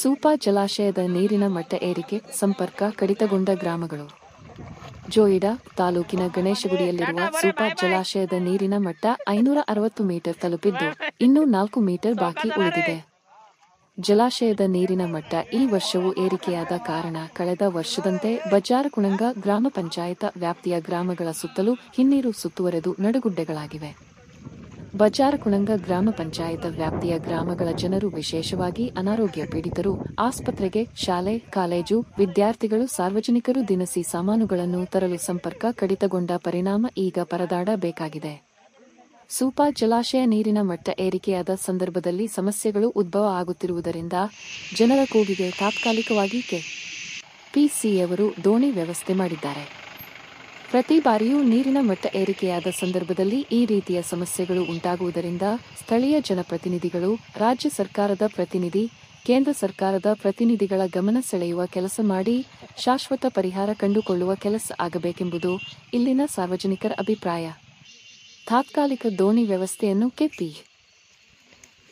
ಸೂಪಾ ಜಲಾಶಯದ ನೀರಿನ ಮಟ್ಟ ಏರಿಕೆ ಸಂಪರ್ಕ ಕಡಿತಗೊಂಡ ಗ್ರಾಮಗಳು. ಜೋಯಿಡಾ ತಾಲೂಕಿನ ಗಣೇಶಗುಡಿಯಲ್ಲಿರುವ ಸೂಪಾ ಜಲಾಶಯದ ನೀರಿನ ಮಟ್ಟ ಐನೂರ ಅರವತ್ತು ಮೀಟರ್ ತಲುಪಿದ್ದು ಇನ್ನೂ ನಾಲ್ಕು ಮೀಟರ್ ಬಾಕಿ ಉಳಿದಿದೆ. ಜಲಾಶಯದ ನೀರಿನ ಮಟ್ಟ ಈ ವರ್ಷವೂ ಏರಿಕೆಯಾದ ಕಾರಣ ಕಳೆದ ವರ್ಷದಂತೆ ಬಜಾರ್ ಕುಣಂಗ ಗ್ರಾಮ ಪಂಚಾಯತ ವ್ಯಾಪ್ತಿಯ ಗ್ರಾಮಗಳ ಸುತ್ತಲೂ ಹಿನ್ನೀರು ಸುತ್ತುವರೆದು ನಡುಗುಡ್ಡೆಗಳಾಗಿವೆ. ಬಜಾರಕುಣಂಗ ಗ್ರಾಮ ಪಂಚಾಯತ ವ್ಯಾಪ್ತಿಯ ಗ್ರಾಮಗಳ ಜನರು ವಿಶೇಷವಾಗಿ ಅನಾರೋಗ್ಯ ಪೀಡಿತರು, ಆಸ್ಪತ್ರೆಗೆ, ಶಾಲೆ, ಕಾಲೇಜು, ವಿದ್ಯಾರ್ಥಿಗಳು, ಸಾರ್ವಜನಿಕರು ದಿನಸಿ ಸಾಮಾನುಗಳನ್ನು ತರಲು ಸಂಪರ್ಕ ಕಡಿತಗೊಂಡ ಪರಿಣಾಮ ಈಗ ಪರದಾಡಬೇಕಾಗಿದೆ. ಸೂಪಾ ಜಲಾಶಯ ನೀರಿನ ಮಟ್ಟ ಏರಿಕೆಯಾದ ಸಂದರ್ಭದಲ್ಲಿ ಸಮಸ್ಯೆಗಳು ಉದ್ಭವ ಆಗುತ್ತಿರುವುದರಿಂದ ಜನರ ಕೂಗಿಗೆ ತಾತ್ಕಾಲಿಕವಾಗಿ ಕೆ. ಪಿಸಿಯವರು ದೋಣಿ ವ್ಯವಸ್ಥೆ ಮಾಡಿದ್ದಾರೆ. ಪ್ರತಿ ಬಾರಿಯೂ ನೀರಿನ ಮಟ್ಟ ಏರಿಕೆಯಾದ ಸಂದರ್ಭದಲ್ಲಿ ಈ ರೀತಿಯ ಸಮಸ್ಯೆಗಳು ಉಂಟಾಗುವುದರಿಂದ ಸ್ಥಳೀಯ ಜನಪ್ರತಿನಿಧಿಗಳು, ರಾಜ್ಯ ಸರ್ಕಾರದ ಪ್ರತಿನಿಧಿ, ಕೇಂದ್ರ ಸರ್ಕಾರದ ಪ್ರತಿನಿಧಿಗಳ ಗಮನ ಸೆಳೆಯುವ ಕೆಲಸ ಮಾಡಿ ಶಾಶ್ವತ ಪರಿಹಾರ ಕಂಡುಕೊಳ್ಳುವ ಕೆಲಸ ಆಗಬೇಕೆಂಬುದು ಇಲ್ಲಿನ ಸಾರ್ವಜನಿಕರ ಅಭಿಪ್ರಾಯ. ತಾತ್ಕಾಲಿಕ ದೋಣಿ ವ್ಯವಸ್ಥೆಯನ್ನು ಕೆಪಿ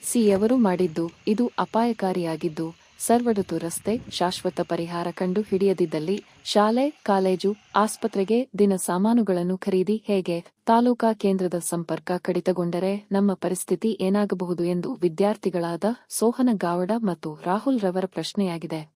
ಸಿಯವರು ಮಾಡಿದ್ದು, ಇದು ಅಪಾಯಕಾರಿಯಾಗಿದ್ದು ಸರ್ವಋತು ರಸ್ತೆ ಶಾಶ್ವತ ಪರಿಹಾರ ಕಂಡು ಹಿಡಿಯದಿದ್ದಲ್ಲಿ ಶಾಲೆ, ಕಾಲೇಜು, ಆಸ್ಪತ್ರೆಗೆ ದಿನ ಸಾಮಾನುಗಳನ್ನು ಖರೀದಿ ಹೇಗೆ ತಾಲೂಕಾ ಕೇಂದ್ರದ ಸಂಪರ್ಕ ಕಡಿತಗೊಂಡರೆ ನಮ್ಮ ಪರಿಸ್ಥಿತಿ ಏನಾಗಬಹುದು ಎಂದು ವಿದ್ಯಾರ್ಥಿಗಳಾದ ಸೋಹನ ಗಾವಡ ಮತ್ತು ರಾಹುಲ್ ರವರ ಪ್ರಶ್ನೆಯಾಗಿದೆ.